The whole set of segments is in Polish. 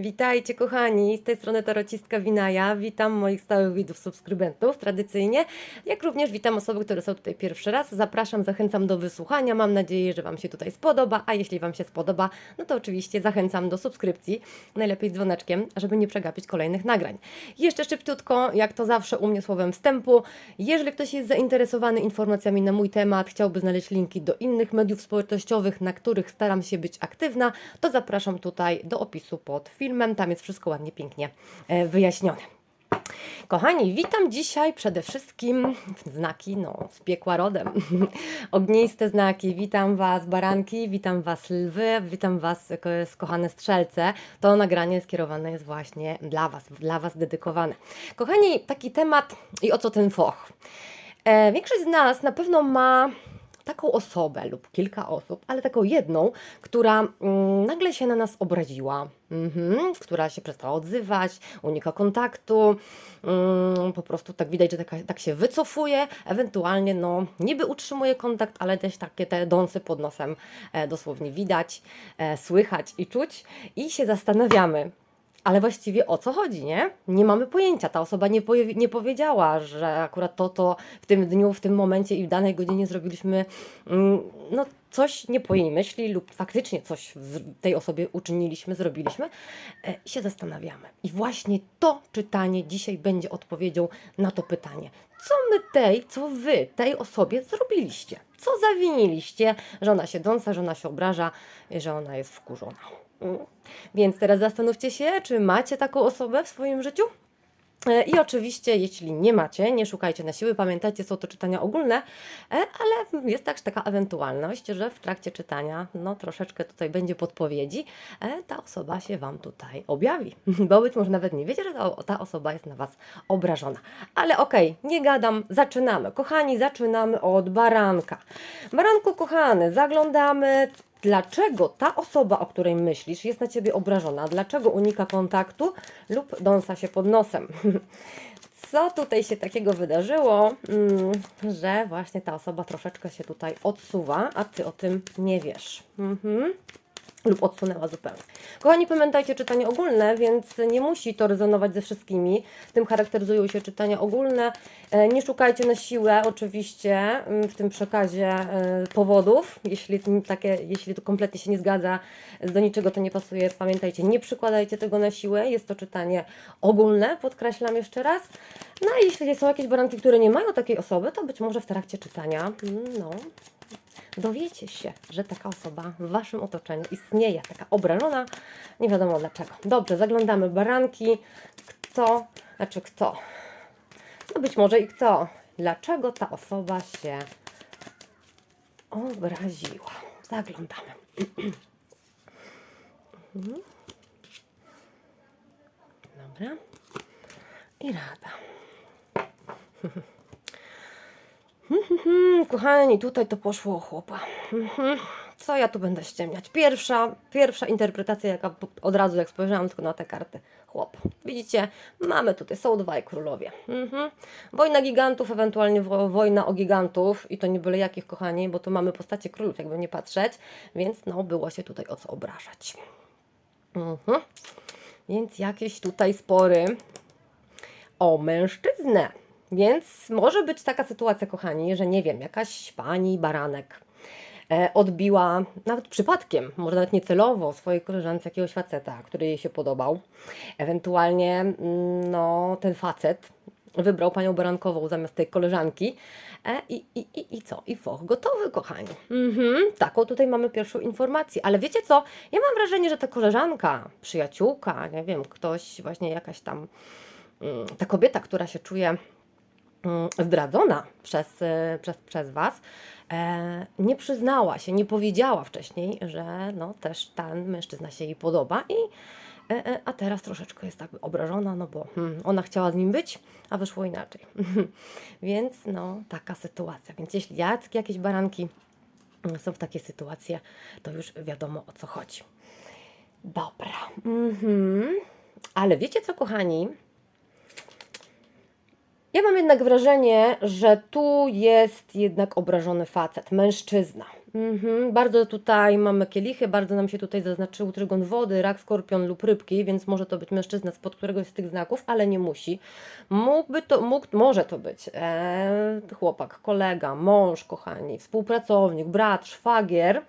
Witajcie kochani, z tej strony tarocistka Winaja. Witam moich stałych widzów, subskrybentów tradycyjnie, jak również witam osoby, które są tutaj pierwszy raz. Zapraszam, zachęcam do wysłuchania. Mam nadzieję, że Wam się tutaj spodoba, a jeśli Wam się spodoba, no to oczywiście zachęcam do subskrypcji, najlepiej z dzwoneczkiem, żeby nie przegapić kolejnych nagrań. Jeszcze szybciutko, jak to zawsze u mnie słowem wstępu, jeżeli ktoś jest zainteresowany informacjami na mój temat, chciałby znaleźć linki do innych mediów społecznościowych, na których staram się być aktywna, to zapraszam tutaj do opisu pod filmem. Tam jest wszystko ładnie, pięknie e, wyjaśnione. Kochani, witam dzisiaj przede wszystkim znaki, no, z piekła rodem. Ogniste znaki. Witam Was, baranki, witam Was, lwy, witam Was, ko- kochane strzelce. To nagranie skierowane jest właśnie dla Was, dla Was dedykowane. Kochani, taki temat i o co ten foch. E, większość z nas na pewno ma taką osobę lub kilka osób, ale taką jedną, która mm, nagle się na nas obraziła, mhm, która się przestała odzywać, unika kontaktu, mm, po prostu tak widać, że taka, tak się wycofuje, ewentualnie no niby utrzymuje kontakt, ale też takie te dąsy pod nosem e, dosłownie widać, e, słychać i czuć. I się zastanawiamy, ale właściwie o co chodzi, nie? Nie mamy pojęcia. Ta osoba nie, powie, nie powiedziała, że akurat to, to w tym dniu, w tym momencie i w danej godzinie zrobiliśmy mm, no, coś nie po jej myśli lub faktycznie coś tej osobie uczyniliśmy, zrobiliśmy e, się zastanawiamy. I właśnie to czytanie dzisiaj będzie odpowiedzią na to pytanie. Co my tej, co wy tej osobie zrobiliście? Co zawiniliście, że ona się dąsa, że ona się obraża, że ona jest wkurzona? Więc teraz zastanówcie się, czy macie taką osobę w swoim życiu? E, I oczywiście, jeśli nie macie, nie szukajcie na siły, pamiętajcie, są to czytania ogólne, e, ale jest też taka ewentualność, że w trakcie czytania, no troszeczkę tutaj będzie podpowiedzi, e, ta osoba się Wam tutaj objawi, bo być może nawet nie wiecie, że ta, osoba jest na Was obrażona. Ale okej, nie gadam, zaczynamy. Kochani, zaczynamy od baranka. Baranku, kochany, zaglądamy dlaczego ta osoba, o której myślisz, jest na ciebie obrażona, dlaczego unika kontaktu lub dąsa się pod nosem. Co tutaj się takiego wydarzyło, mm, że właśnie ta osoba troszeczkę się tutaj odsuwa, a ty o tym nie wiesz. Mhm lub odsunęła zupełnie. Kochani, pamiętajcie czytanie ogólne, więc nie musi to rezonować ze wszystkimi. Tym charakteryzują się czytania ogólne. E, Nie szukajcie na siłę oczywiście mm, w tym przekazie e, powodów. Jeśli, takie, jeśli to kompletnie się nie zgadza, do niczego to nie pasuje, pamiętajcie, nie przykładajcie tego na siłę. Jest to czytanie ogólne, podkreślam jeszcze raz. No a jeśli są jakieś baranki, które nie mają takiej osoby, to być może w trakcie czytania, mm, no, dowiecie się, że taka osoba w Waszym otoczeniu istnieje, taka obrażona, nie wiadomo dlaczego. Dobrze, zaglądamy baranki. Kto, znaczy kto? No być może i kto. Dlaczego ta osoba się obraziła? Zaglądamy. Dobra. I rada. Mhm, Kochani, tutaj to poszło o chłopa. Mhm. Co ja tu będę ściemniać? Pierwsza, pierwsza interpretacja, jaka od razu jak spojrzałam tylko na te karty. Chłop. Widzicie, mamy tutaj, są dwaj królowie. Mhm. Wojna gigantów, ewentualnie wo- wojna o gigantów i to nie byle jakich, kochani, bo tu mamy postacie królów, jakby nie patrzeć, więc no, było się tutaj o co obrażać. Mhm. Więc jakieś tutaj spory o mężczyznę. Więc może być taka sytuacja, kochani, że nie wiem, jakaś pani baranek e, odbiła nawet przypadkiem, może nawet niecelowo swojej koleżance jakiegoś faceta, który jej się podobał. Ewentualnie mm, no, ten facet wybrał panią barankową zamiast tej koleżanki. E, i, i, i, I co? I foch gotowy, kochani. Mhm, taką tutaj mamy pierwszą informację. Ale wiecie co? Ja mam wrażenie, że ta koleżanka, przyjaciółka, nie wiem, ktoś, właśnie jakaś tam mm, ta kobieta, która się czuje zdradzona przez, e, przez, przez Was, e, nie przyznała się, nie powiedziała wcześniej, że no, też ten mężczyzna się jej podoba i e, e, a teraz troszeczkę jest tak obrażona, no bo hmm, ona chciała z nim być, a wyszło inaczej. Więc no, taka sytuacja. Więc jeśli jak- jakieś baranki mm, są w takiej sytuacji, to już wiadomo o co chodzi. Dobra. Mhm. Ale wiecie co, kochani? Ja mam jednak wrażenie, że tu jest jednak obrażony facet, mężczyzna. Mhm, bardzo tutaj mamy kielichy, bardzo nam się tutaj zaznaczył trygon wody, rak, skorpion lub rybki, więc może to być mężczyzna spod któregoś z tych znaków, ale nie musi. Mógłby to, mógł, może to być e, chłopak, kolega, mąż, kochani, współpracownik, brat, szwagier,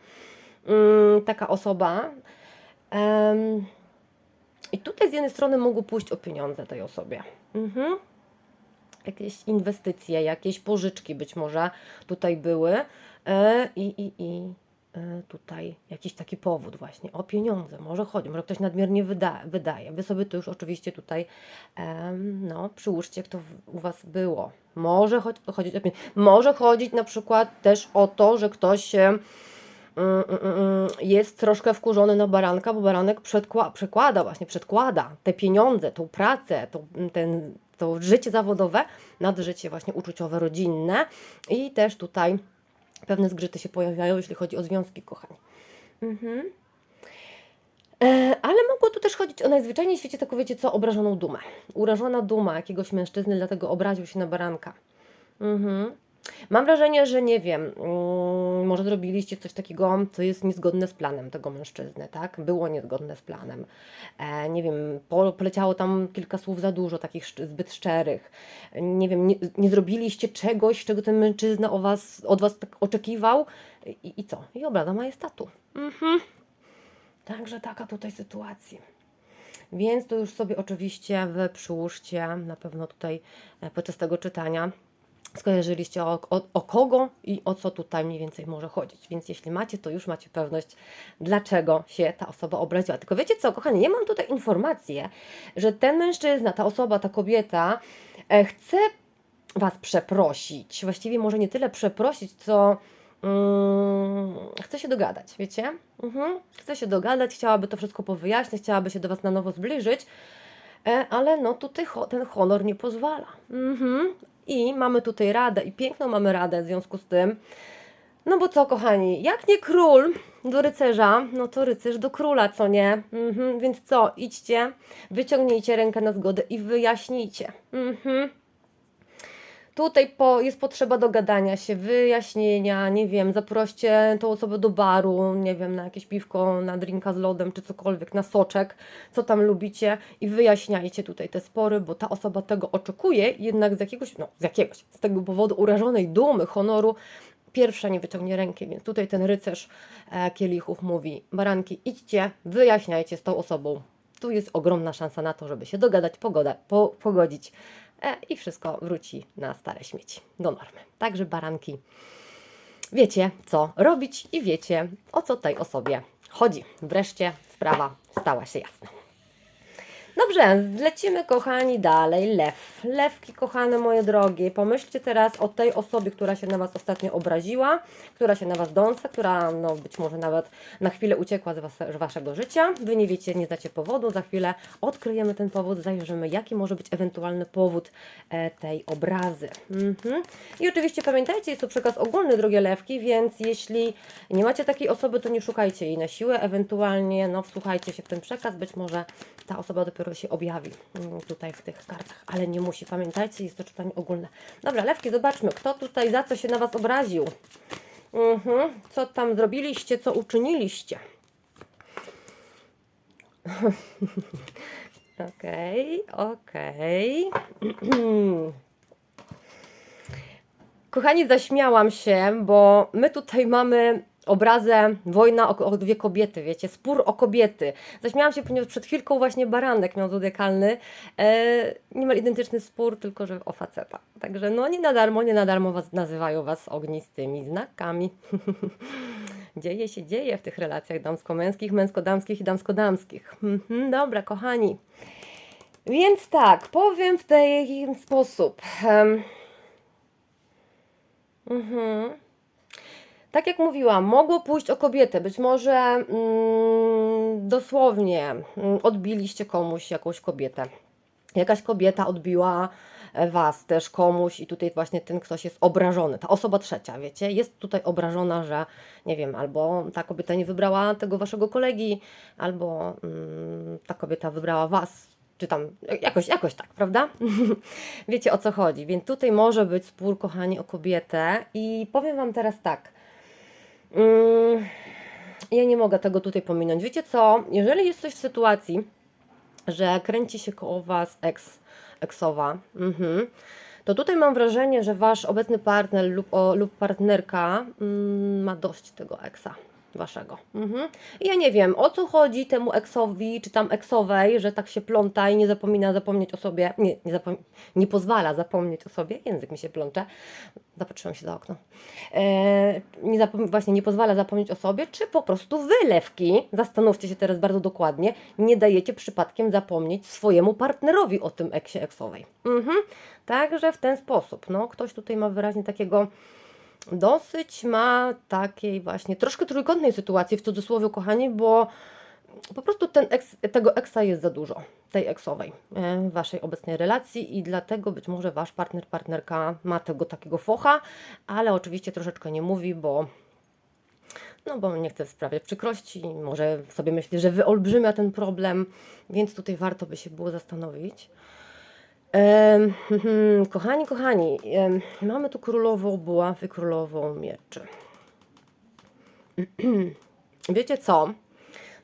mm, taka osoba. I tutaj z jednej strony mogło pójść o pieniądze tej osobie. Mhm jakieś inwestycje, jakieś pożyczki być może tutaj były e, i, i, i e, tutaj jakiś taki powód właśnie o pieniądze może chodzi, może ktoś nadmiernie wyda, wydaje. Wy sobie to już oczywiście tutaj no, przyłóżcie, jak to u Was było. Może cho- chodzić o pieniądze. Może chodzić na przykład też o to, że ktoś mm, mm, mm, jest troszkę wkurzony na baranka, bo baranek przekłada właśnie, przedkłada te pieniądze, tą pracę, tą, ten, to życie zawodowe nad życie właśnie uczuciowe, rodzinne i też tutaj pewne zgrzyty się pojawiają, jeśli chodzi o związki, kochani. Mhm. E, Ale mogło tu też chodzić o najzwyczajniej w świecie taką, wiecie co, obrażoną dumę. Urażona duma jakiegoś mężczyzny, dlatego obraził się na baranka. Mhm. Mam wrażenie, że nie wiem, mm, może zrobiliście coś takiego, co jest niezgodne z planem tego mężczyzny, tak? Było niezgodne z planem. E, nie wiem, po, poleciało tam kilka słów za dużo, takich zbyt szczerych. Nie wiem, nie, nie zrobiliście czegoś, czego ten mężczyzna o was, od was tak oczekiwał i, i co? I obraza majestatu. Mhm. Także taka tutaj sytuacja. Więc to już sobie oczywiście wy przyłóżcie, na pewno tutaj e, podczas tego czytania skojarzyliście o, o, o kogo i o co tutaj mniej więcej może chodzić. Więc jeśli macie, to już macie pewność, dlaczego się ta osoba obraziła. Tylko wiecie co, kochani, ja mam tutaj informację, że ten mężczyzna, ta osoba, ta kobieta e, chce Was przeprosić. Właściwie może nie tyle przeprosić, co mm, chce się dogadać, wiecie? Mhm. Chce się dogadać, chciałaby to wszystko powyjaśnić, chciałaby się do Was na nowo zbliżyć, e, ale no tutaj ho- ten honor nie pozwala. Mhm. I mamy tutaj radę, i piękną mamy radę w związku z tym. No bo co, kochani, jak nie król do rycerza, no to rycerz do króla, co nie? Mhm. Więc co, idźcie, wyciągnijcie rękę na zgodę i wyjaśnijcie. Mhm. Tutaj po, jest potrzeba dogadania się, wyjaśnienia, nie wiem, zaproście tą osobę do baru, nie wiem, na jakieś piwko, na drinka z lodem, czy cokolwiek, na soczek, co tam lubicie i wyjaśniajcie tutaj te spory, bo ta osoba tego oczekuje, jednak z jakiegoś, no z jakiegoś, z tego powodu urażonej dumy, honoru, pierwsza nie wyciągnie ręki, więc tutaj ten rycerz e, kielichów mówi, baranki, idźcie, wyjaśniajcie z tą osobą. Tu jest ogromna szansa na to, żeby się dogadać, pogoda, po, pogodzić e, i wszystko wróci na stare śmieci, do normy. Także baranki, wiecie co robić i wiecie o co tej osobie chodzi. Wreszcie sprawa stała się jasna. Dobrze, lecimy kochani dalej. Lew. Lewki, kochane moje drogie, pomyślcie teraz o tej osobie, która się na Was ostatnio obraziła, która się na Was dąsa, która no, być może nawet na chwilę uciekła z, was, z Waszego życia. Wy nie wiecie, nie znacie powodu. Za chwilę odkryjemy ten powód, zajrzymy, jaki może być ewentualny powód e, tej obrazy. Mhm. I oczywiście pamiętajcie, jest to przekaz ogólny, drogie lewki, więc jeśli nie macie takiej osoby, to nie szukajcie jej na siłę, ewentualnie no, wsłuchajcie się w ten przekaz, być może ta osoba dopiero się objawi mm, tutaj w tych kartach, ale nie musi. Pamiętajcie, jest to czytanie ogólne. Dobra, lewki, zobaczmy, kto tutaj za co się na Was obraził. Mhm. Co tam zrobiliście, co uczyniliście? Okej, okej. Kochani, zaśmiałam się, bo my tutaj mamy obrazę wojna o, o dwie kobiety, wiecie, spór o kobiety. Zaśmiałam się, ponieważ przed chwilką właśnie baranek miał zodiakalny, e, niemal identyczny spór, tylko że o faceta. Także no nie na darmo, nie na darmo was, nazywają was ognistymi znakami. dzieje się, dzieje w tych relacjach damsko-męskich, męsko-damskich i damsko-damskich. Mhm, Dobra, kochani. Więc tak, powiem w ten sposób. Em, Mhm. Tak jak mówiłam, mogło pójść o kobietę. Być może mm, dosłownie mm, odbiliście komuś jakąś kobietę. Jakaś kobieta odbiła e, was też komuś i tutaj właśnie ten ktoś jest obrażony. Ta osoba trzecia, wiecie, jest tutaj obrażona, że nie wiem, albo ta kobieta nie wybrała tego waszego kolegi, albo mm, ta kobieta wybrała was. czy tam jakoś, jakoś tak, prawda? Wiecie o co chodzi. Więc tutaj może być spór, kochani, o kobietę. I powiem Wam teraz tak. Mm, ja nie mogę tego tutaj pominąć. Wiecie co? Jeżeli jesteś w sytuacji, że kręci się koło Was ex, eksowa, mhm, to tutaj mam wrażenie, że Wasz obecny partner lub, o, lub partnerka mm, ma dość tego eksa waszego. Mhm. Ja nie wiem, o co chodzi temu eksowi, czy tam eksowej, że tak się pląta i nie zapomina zapomnieć o sobie, nie, nie, zapom- nie pozwala zapomnieć o sobie, język mi się plącze, zapatrzyłam się za okno, e, nie właśnie nie pozwala zapomnieć o sobie, czy po prostu wy, lewki, zastanówcie się teraz bardzo dokładnie, nie dajecie przypadkiem zapomnieć swojemu partnerowi o tym eksie eksowej. Mhm. Także w ten sposób, no, ktoś tutaj ma wyraźnie takiego dosyć ma takiej właśnie troszkę trójkątnej sytuacji, w cudzysłowie, kochani, bo po prostu ten eks, tego eksa jest za dużo, tej eksowej e, w waszej obecnej relacji i dlatego być może wasz partner, partnerka ma tego takiego focha, ale oczywiście troszeczkę nie mówi, bo no bo nie chce sprawiać przykrości, może sobie myśli, że wyolbrzymia ten problem, więc tutaj warto by się było zastanowić. Em, mhm, kochani, kochani, em, mamy tu królową buław i królową mieczy. Wiecie co?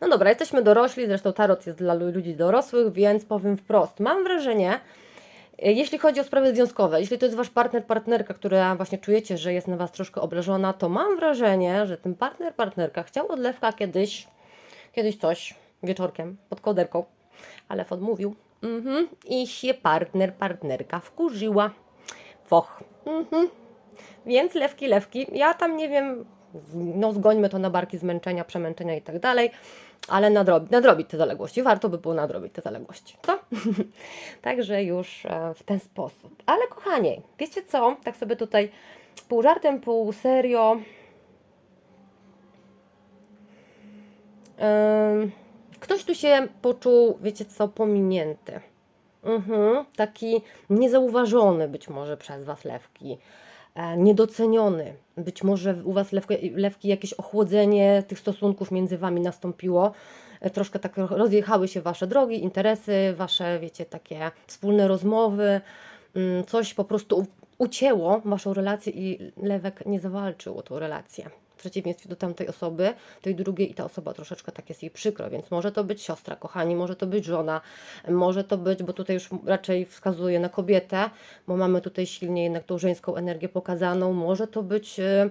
No dobra, jesteśmy dorośli, zresztą tarot jest dla lu- ludzi dorosłych, więc powiem wprost. Mam wrażenie, e, jeśli chodzi o sprawy związkowe, jeśli to jest wasz partner, partnerka, która właśnie czujecie, że jest na was troszkę obrażona, to mam wrażenie, że ten partner, partnerka chciał od Lewka kiedyś, kiedyś coś wieczorkiem pod kołderką, ale odmówił. Mhm. I się partner, partnerka wkurzyła. Foch. Mhm. Więc lewki, lewki, ja tam nie wiem, no zgońmy to na barki zmęczenia, przemęczenia i tak dalej, ale nadrobi, nadrobić te zaległości. Warto by było nadrobić te zaległości, co? Także już e, w ten sposób. Ale kochani, wiecie co? Tak sobie tutaj pół żartem, pół serio. Ym, Ktoś tu się poczuł, wiecie co, pominięty. Mhm, taki niezauważony być może przez Was lewki, e, niedoceniony. Być może u Was lewki, lewki jakieś ochłodzenie tych stosunków między Wami nastąpiło. E, Troszkę tak rozjechały się Wasze drogi, interesy, Wasze, wiecie, takie wspólne rozmowy. Mm, Coś po prostu ucięło Waszą relację i lewek nie zawalczył o tą relację. W przeciwieństwie do tamtej osoby, tej drugiej i ta osoba troszeczkę tak jest jej przykro, więc może to być siostra, kochani, może to być żona, może to być, bo tutaj już raczej wskazuje na kobietę, bo mamy tutaj silnie jednak tą żeńską energię pokazaną, może to być e,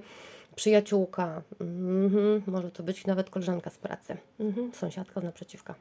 przyjaciółka, mhm, może to być nawet koleżanka z pracy, mhm, sąsiadka z naprzeciwka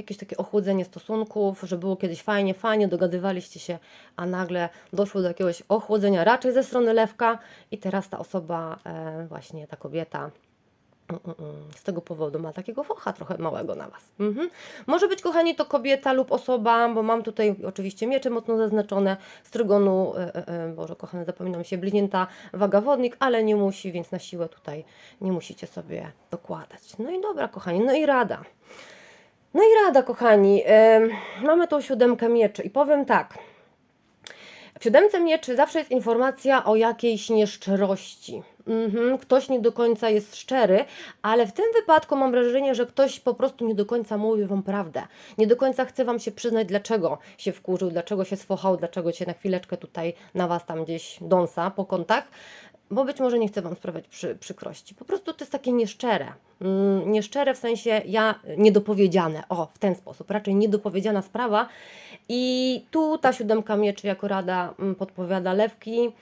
jakieś takie ochłodzenie stosunków, że było kiedyś fajnie, fajnie, dogadywaliście się, a nagle doszło do jakiegoś ochłodzenia raczej ze strony lewka i teraz ta osoba, e, właśnie ta kobieta, mm, mm, mm, z tego powodu ma takiego focha trochę małego na Was. Mhm. Może być, kochani, to kobieta lub osoba, bo mam tutaj oczywiście miecze mocno zaznaczone z trygonu, e, e, e, Boże kochany, zapominam się, bliźnięta wagawodnik, ale nie musi, więc na siłę tutaj nie musicie sobie dokładać. No i dobra, kochani, no i rada. No i rada, kochani. mamy tą siódemkę mieczy i powiem tak. W siódemce mieczy zawsze jest informacja o jakiejś nieszczerości. Mhm, ktoś nie do końca jest szczery, ale w tym wypadku mam wrażenie, że ktoś po prostu nie do końca mówi Wam prawdę. Nie do końca chce Wam się przyznać, dlaczego się wkurzył, dlaczego się sfochał, dlaczego się na chwileczkę tutaj na Was tam gdzieś dąsa po kątach bo być może nie chcę Wam sprawiać przy, przykrości. Po prostu to jest takie nieszczere. Mm, nieszczere w sensie ja niedopowiedziane. O, w ten sposób. Raczej niedopowiedziana sprawa. I tu ta siódemka mieczy jako rada mm, podpowiada lewki.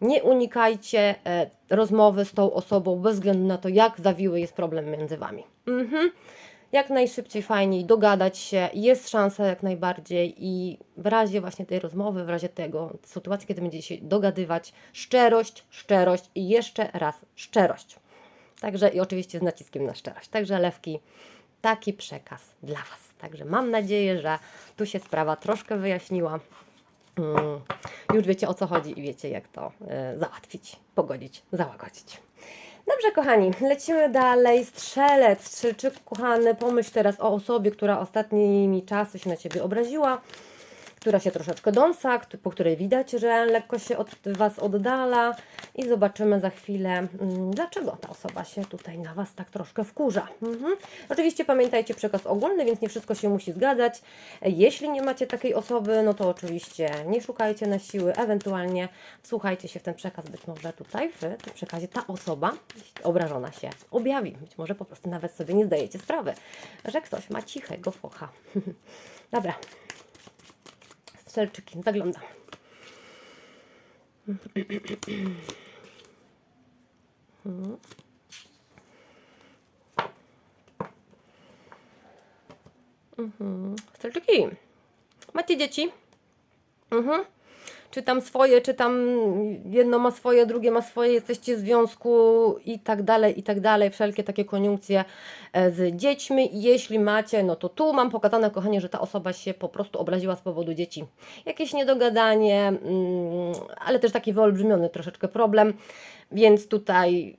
Nie unikajcie e, rozmowy z tą osobą bez względu na to, jak zawiły jest problem między Wami. Mhm jak najszybciej, fajniej dogadać się. Jest szansa jak najbardziej i w razie właśnie tej rozmowy, w razie tego sytuacji, kiedy będziecie się dogadywać, szczerość, szczerość i jeszcze raz szczerość. Także i oczywiście z naciskiem na szczerość. Także lewki, taki przekaz dla Was. Także mam nadzieję, że tu się sprawa troszkę wyjaśniła. Mm, już wiecie o co chodzi i wiecie jak to y, załatwić, pogodzić, załagodzić. Dobrze, kochani, lecimy dalej. Strzelec, czy, czy kochany, pomyśl teraz o osobie, która ostatnimi czasy się na Ciebie obraziła, która się troszeczkę dąsa, po której widać, że lekko się od Was oddala i zobaczymy za chwilę, mm, dlaczego ta osoba się tutaj na Was tak troszkę wkurza. Mhm. Oczywiście pamiętajcie przekaz ogólny, więc nie wszystko się musi zgadzać. Jeśli nie macie takiej osoby, no to oczywiście nie szukajcie na siły, ewentualnie wsłuchajcie się w ten przekaz, być może tutaj w tym przekazie ta osoba obrażona się objawi. Być może po prostu nawet sobie nie zdajecie sprawy, że ktoś ma cichego focha. Dobra. Strzelczyki, zaglądam. Mhm. Strzelczyki, macie dzieci? Mhm. Czy tam swoje, czy tam jedno ma swoje, drugie ma swoje, jesteście w związku i tak dalej, i tak dalej. Wszelkie takie koniunkcje e, z dziećmi. Jeśli macie, no to tu mam pokazane, kochanie, że ta osoba się po prostu obraziła z powodu dzieci. Jakieś niedogadanie, mm, ale też taki wyolbrzymiony troszeczkę problem, więc tutaj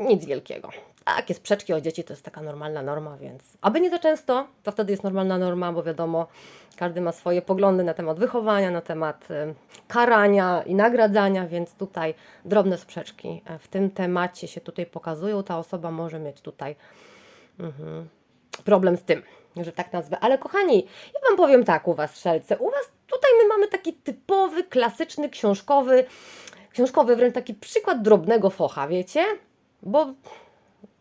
nic wielkiego. Takie sprzeczki o dzieci to jest taka normalna norma, więc aby nie za często, to wtedy jest normalna norma, bo wiadomo, każdy ma swoje poglądy na temat wychowania, na temat y, karania i nagradzania, więc tutaj drobne sprzeczki e, w tym temacie się tutaj pokazują. Ta osoba może mieć tutaj mhm, problem z tym, że tak nazwę. Ale kochani, ja Wam powiem tak u Was, Szelce, u Was tutaj my mamy taki typowy, klasyczny, książkowy, książkowy wręcz taki przykład drobnego focha, wiecie? Bo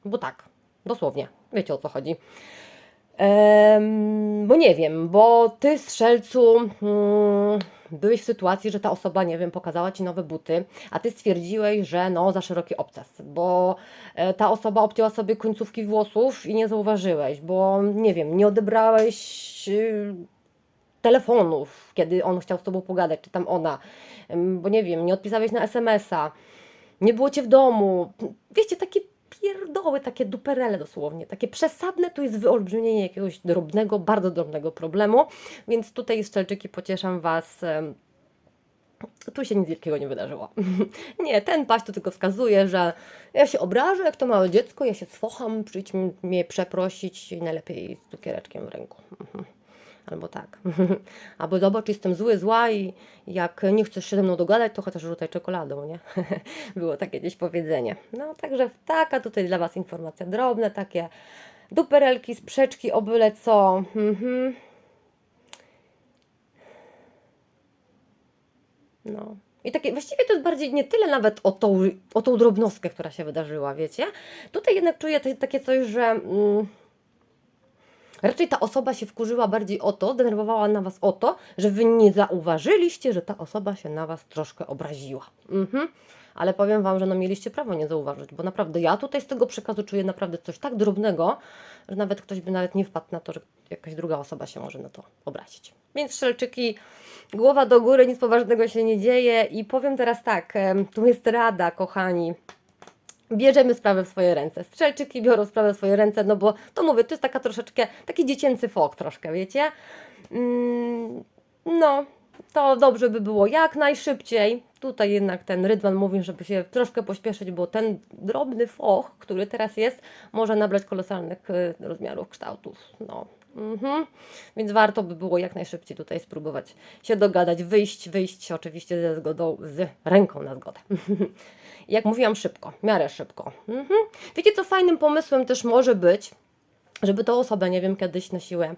bo tak, dosłownie. Wiecie o co chodzi. Em, bo nie wiem, bo ty, strzelcu, mm, byłeś w sytuacji, że ta osoba, nie wiem, pokazała ci nowe buty, a ty stwierdziłeś, że no za szeroki obcas, bo e, ta osoba obcięła sobie końcówki włosów i nie zauważyłeś, bo nie wiem, nie odebrałeś y, telefonów, kiedy on chciał z tobą pogadać, czy tam ona, bo nie wiem, nie odpisałeś na SMS-a, nie było cię w domu. Wiecie, takie pierdoły, takie duperele dosłownie, takie przesadne, tu jest wyolbrzymienie jakiegoś drobnego, bardzo drobnego problemu, więc tutaj strzelczyki pocieszam Was. Tu się nic wielkiego nie wydarzyło. nie, ten paść to tylko wskazuje, że ja się obrażę, jak to małe dziecko, ja się sfocham, przyjdź mnie przeprosić i najlepiej z cukiereczkiem w ręku. Albo tak. Albo zobacz, jestem zły, zła i jak nie chcesz się ze mną dogadać, to chociaż rzucaj czekoladą, nie? Było takie gdzieś powiedzenie. No, także taka tutaj dla Was informacja drobne, takie duperelki, sprzeczki o byle co. Mhm. No. I takie, właściwie to jest bardziej nie tyle nawet o tą, o tą drobnostkę, która się wydarzyła, wiecie? Tutaj jednak czuję takie coś, że... Mm, Raczej ta osoba się wkurzyła bardziej o to, denerwowała na Was o to, że Wy nie zauważyliście, że ta osoba się na Was troszkę obraziła. Mhm. Ale powiem Wam, że no mieliście prawo nie zauważyć, bo naprawdę ja tutaj z tego przekazu czuję naprawdę coś tak drobnego, że nawet ktoś by nawet nie wpadł na to, że jakaś druga osoba się może na to obrazić. Więc strzelczyki, głowa do góry, nic poważnego się nie dzieje i powiem teraz tak, tu jest rada, kochani, bierzemy sprawę w swoje ręce. Strzelczyki biorą sprawę w swoje ręce, no bo to mówię, to jest taka troszeczkę, taki dziecięcy fok troszkę, wiecie? Mm, no, to dobrze by było jak najszybciej. Tutaj jednak ten Rydwan mówi, żeby się troszkę pośpieszyć, bo ten drobny foch, który teraz jest, może nabrać kolosalnych y, rozmiarów, kształtów. No. Mhm. Więc warto by było jak najszybciej tutaj spróbować się dogadać, wyjść, wyjść oczywiście ze zgodą, z ręką na zgodę. jak mówiłam, szybko, w miarę szybko. Mhm. Wiecie, co fajnym pomysłem też może być, żeby tą osobę, nie wiem, kiedyś na siłę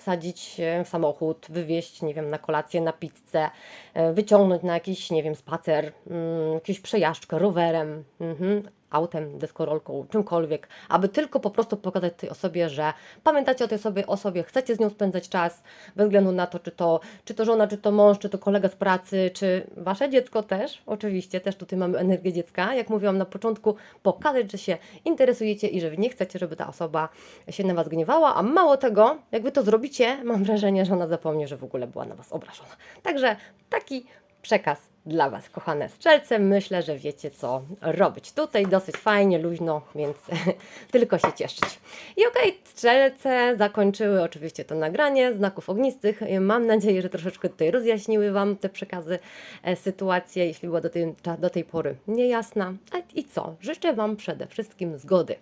wsadzić e, w samochód, wywieźć, nie wiem, na kolację, na pizzę, e, wyciągnąć na jakiś, nie wiem, spacer, mm, jakąś przejażdżkę rowerem, mhm, autem, deskorolką, czymkolwiek, aby tylko po prostu pokazać tej osobie, że pamiętacie o tej osobie, osobie, chcecie z nią spędzać czas, bez względu na to, czy to, czy to żona, czy to mąż, czy to kolega z pracy, czy wasze dziecko też, oczywiście, też tutaj mamy energię dziecka, jak mówiłam na początku, pokazać, że się interesujecie i że nie chcecie, żeby ta osoba się na was gniewała, a mało tego, jak wy to zrobicie, mam wrażenie, że ona zapomni, że w ogóle była na was obrażona. Także taki przekaz dla Was, kochane strzelce. Myślę, że wiecie, co robić. Tutaj dosyć fajnie, luźno, więc tylko się cieszyć. I okej, strzelce zakończyły oczywiście to nagranie znaków ognistych. Mam nadzieję, że troszeczkę tutaj rozjaśniły Wam te przekazy, e, sytuacje, jeśli była do tej, do tej pory niejasna. A i co? Życzę Wam przede wszystkim zgody,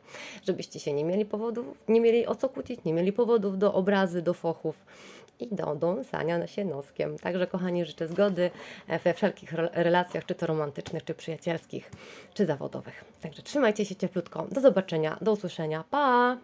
żebyście się nie mieli powodów, nie mieli o co kłócić, nie mieli powodów do obrazy, do fochów i do dąsania się noskiem. Także, kochani, życzę zgody e, we wszelkich re- relacjach, czy to romantycznych, czy przyjacielskich, czy zawodowych. Także trzymajcie się cieplutko. Do zobaczenia, do usłyszenia. Pa!